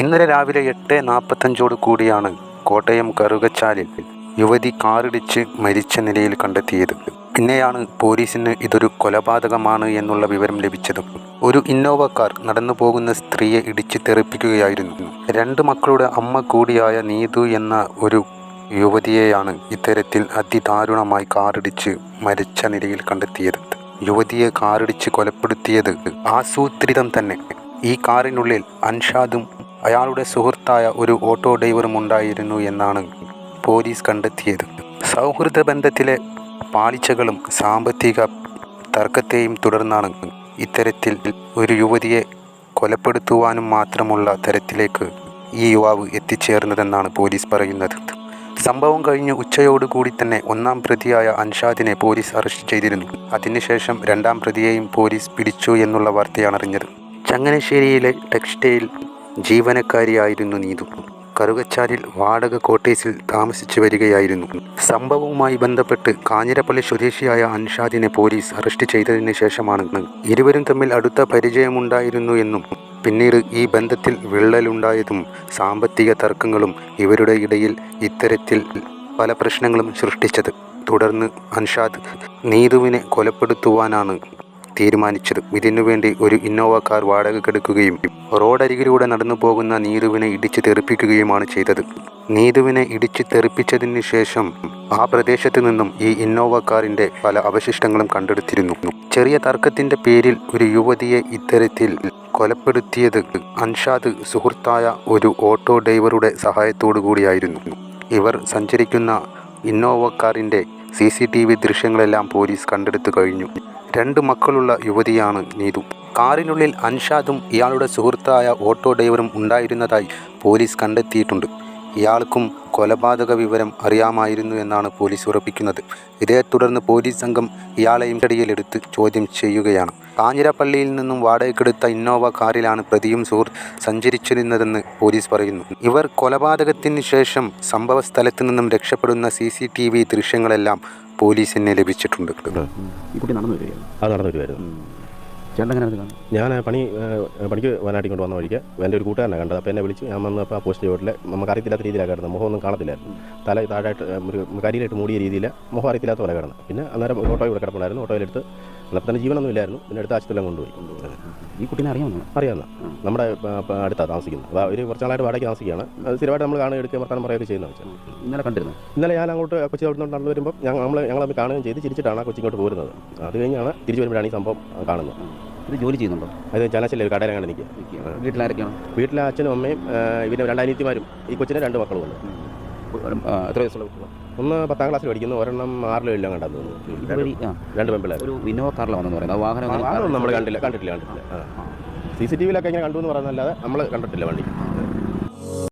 ഇന്നലെ രാവിലെ എട്ട് നാൽപ്പത്തഞ്ചോട് കൂടിയാണ് കോട്ടയം കറുകച്ചാലിൽ യുവതി കാറിടിച്ച് മരിച്ച നിലയിൽ കണ്ടെത്തിയത്. പിന്നെയാണ് പോലീസിന് ഇതൊരു കൊലപാതകമാണ് എന്നുള്ള വിവരം ലഭിച്ചത്. ഒരു ഇന്നോവ കാർ നടന്നു പോകുന്ന സ്ത്രീയെ ഇടിച്ച് തെറിപ്പിക്കുകയായിരുന്നു. രണ്ട് മക്കളുടെ അമ്മ കൂടിയായ നീതു എന്ന ഒരു യുവതിയെയാണ് ഇത്തരത്തിൽ അതിദാരുണമായി കാറിടിച്ച് മരിച്ച നിലയിൽ കണ്ടെത്തിയത്. യുവതിയെ കാറിടിച്ച് കൊലപ്പെടുത്തിയത് ആസൂത്രിതം തന്നെ. ഈ കാറിനുള്ളിൽ അൻഷാദും അയാളുടെ സുഹൃത്തായ ഒരു ഓട്ടോ ഡ്രൈവറും ഉണ്ടായിരുന്നു എന്നാണ് പോലീസ് കണ്ടെത്തിയത്. സൗഹൃദ ബന്ധത്തിലെ പാളിച്ചകളും സാമ്പത്തിക തർക്കത്തെയും തുടർന്നാണ് ഇത്തരത്തിൽ ഒരു യുവതിയെ കൊലപ്പെടുത്തുവാനും മാത്രമുള്ള തരത്തിലേക്ക് ഈ യുവാവ് എത്തിച്ചേർന്നതെന്നാണ് പോലീസ് പറയുന്നത്. സംഭവം കഴിഞ്ഞ് ഉച്ചയോടുകൂടി തന്നെ ഒന്നാം പ്രതിയായ അൻഷാദിനെ പോലീസ് അറസ്റ്റ് ചെയ്തിരുന്നു. അതിനുശേഷം രണ്ടാം പ്രതിയെയും പോലീസ് പിടിച്ചു എന്നുള്ള വാർത്തയാണ് അറിഞ്ഞത് ചങ്ങനാശ്ശേരിയിലെ ടെക്സ്റ്റൈൽ ജീവനക്കാരിയായിരുന്നു നീതു. കറുകച്ചാലിൽ വാടക കോട്ടേഴ്സിൽ താമസിച്ചു വരികയായിരുന്നു. സംഭവവുമായി ബന്ധപ്പെട്ട് കാഞ്ഞിരപ്പള്ളി സ്വദേശിയായ അൻഷാദിനെ പോലീസ് അറസ്റ്റ് ചെയ്തതിന് ശേഷമാണ് ഇരുവരും തമ്മിൽ അടുത്ത പരിചയമുണ്ടായിരുന്നു എന്നും പിന്നീട് ഈ ബന്ധത്തിൽ വിള്ളലുണ്ടായതും സാമ്പത്തിക തർക്കങ്ങളും ഇവരുടെ ഇടയിൽ ഇത്തരത്തിൽ പല പ്രശ്നങ്ങളും സൃഷ്ടിച്ചത്. തുടർന്ന് അൻഷാദ് നീതുവിനെ കൊലപ്പെടുത്തുവാനാണ് തീരുമാനിച്ചത്. ഇതിനുവേണ്ടി ഒരു ഇന്നോവ കാർ വാടകയ്ക്കെടുക്കുകയും റോഡരികിലൂടെ നടന്നു പോകുന്ന നീതുവിനെ ഇടിച്ച് തെറിപ്പിക്കുകയുമാണ് ചെയ്തത്. നീതുവിനെ ഇടിച്ചു തെറിപ്പിച്ചതിന് ശേഷം ആ പ്രദേശത്ത് നിന്നും ഈ ഇന്നോവ കാറിന്റെ പല അവശിഷ്ടങ്ങളും കണ്ടെടുത്തിരുന്നു. ചെറിയ തർക്കത്തിന്റെ പേരിൽ ഒരു യുവതിയെ ഇത്തരത്തിൽ കൊലപ്പെടുത്തിയത് അൻഷാദ് സുഹൃത്തായ ഒരു ഓട്ടോ ഡ്രൈവറുടെ സഹായത്തോടു കൂടിയായിരുന്നു. ഇവർ സഞ്ചരിക്കുന്ന ഇന്നോവ കാറിന്റെ സി സി ടി വി ദൃശ്യങ്ങളെല്ലാം പോലീസ് കണ്ടെടുത്തു കഴിഞ്ഞു. രണ്ട് മക്കളുള്ള യുവതിയാണ് നീതു. കാറിനുള്ളിൽ അൻഷാദും ഇയാളുടെ സുഹൃത്തായ ഓട്ടോ ഡ്രൈവറും ഉണ്ടായിരുന്നതായി പോലീസ് കണ്ടെത്തിയിട്ടുണ്ട്. ഇയാൾക്കും കൊലപാതക വിവരം അറിയാമായിരുന്നു എന്നാണ് പോലീസ് ഉറപ്പിക്കുന്നത്. ഇതേ തുടർന്ന് പോലീസ് സംഘം ഇയാളെയും കടിയിലെടുത്ത് ചോദ്യം ചെയ്യുകയാണ്. കാഞ്ഞിരപ്പള്ളിയിൽ നിന്നും വാടകയ്ക്കെടുത്ത ഇന്നോവ കാറിലാണ് പ്രതിയും സുഹൃത്ത് സഞ്ചരിച്ചിരുന്നതെന്ന് പോലീസ് പറയുന്നു. ഇവർ കൊലപാതകത്തിന് ശേഷം സംഭവ സ്ഥലത്ത് നിന്നും രക്ഷപ്പെടുന്ന സി സി ടി വി ദൃശ്യങ്ങളെല്ലാം പോലീസിന് ലഭിച്ചിട്ടുണ്ട്. അത് നടന്നു വരുമായിരുന്നു ചേട്ടൻ എങ്ങനെ അത് ഞാൻ പണി പണിക്ക് വയനാട്ടിൽ കൊണ്ട് വന്ന വഴിക്ക് എന്റെ ഒരു കൂട്ടുകാരനെ കണ്ടത്. അപ്പോൾ എന്നെ വിളിച്ച് ഞാൻ വന്നപ്പോൾ ആ പോസ്റ്റ് ചോട്ടിൽ നമുക്ക് അറിയത്തില്ലാത്ത രീതിയിലാണ് കിടന്നത്. മുഖമൊന്നും കാണത്തില്ലായിരുന്നു. തല താഴായിട്ട് ഒരു കരിയിലായിട്ട് മൂടിയ രീതിയിൽ മുഖം അറിയത്തില്ലാത്ത പോലെ കിടന്നത്. പിന്നെ അന്നേരം ഒരു ഓട്ടോ ഇവിടെ കിടപ്പുണ്ടായിരുന്നു. ഓട്ടോയിലെടുത്ത് അന്നപ്പോൾ തന്നെ ജീവനൊന്നും ഇല്ലായിരുന്നു. പിന്നെ അടുത്ത ആശുപത്രിയിലും കൊണ്ടുപോയി. ഈ കുട്ടീനെ അറിയാമോ അറിയാവുന്ന. നമ്മുടെ അടുത്താണ് താമസിക്കുന്നത്. അപ്പോൾ ഒരു കുറച്ച് നാളായിട്ട് വാടകയ്ക്ക് താമസിക്കുകയാണ്. സ്ഥിരമായിട്ട് നമ്മൾ കാണുക എടുക്കുക വർത്താനം പറയുകയൊക്കെ ചെയ്യുന്ന വെച്ചാൽ. ഇന്നലെ കണ്ടിരുന്നു? ഇന്നലെ ഞാൻ അങ്ങോട്ട് കൊച്ചി അവിടെ നിന്ന് നടന്നു വരുമ്പോൾ ഞങ്ങൾ നമ്മൾ ഞങ്ങൾ കാണുകയും ചെയ്ത് ചിരിച്ചിട്ടാണ് ആ കൊച്ചിങ്ങോട്ട് പോരുന്നത്. അത് കഴിഞ്ഞാണ് തിരിച്ചു വരുമ്പോഴാണ് ഈ സംഭവം കാണുന്നത്. ഇത് ജോലി ചെയ്യുന്നുണ്ടോ? അത് ചലച്ചില്ല ഒരു കടയിലാണ് നിൽക്കുക. വീട്ടിലാരൊക്കെയാണ്? വീട്ടിലെ അച്ഛനും അമ്മയും ആ, ഇവന്റെ ഈ കൊച്ചിന് രണ്ട് മക്കളും ഉണ്ട് എത്ര വയസ്സുള്ള കുട്ടികളാണ് ഒന്ന് പത്താം ക്ലാസ്സിൽ പഠിക്കുന്നു ഒരെണ്ണം ആറിലും എല്ലാം കണ്ടെന്ന് തോന്നുന്നു. രണ്ട് പെമ്പിള്ളേർ ഒരു ഇന്നോവ കാറിലാണ് വന്നെന്ന് പറയുന്നത് വാഹനം നമ്മൾ കണ്ടില്ല കണ്ടിട്ടില്ല കണ്ടിട്ടില്ല സി സി ടി വിയിലൊക്കെ ഇങ്ങനെ കണ്ടു എന്ന് പറയുന്നതല്ലാതെ നമ്മൾ കണ്ടിട്ടില്ല വണ്ടി.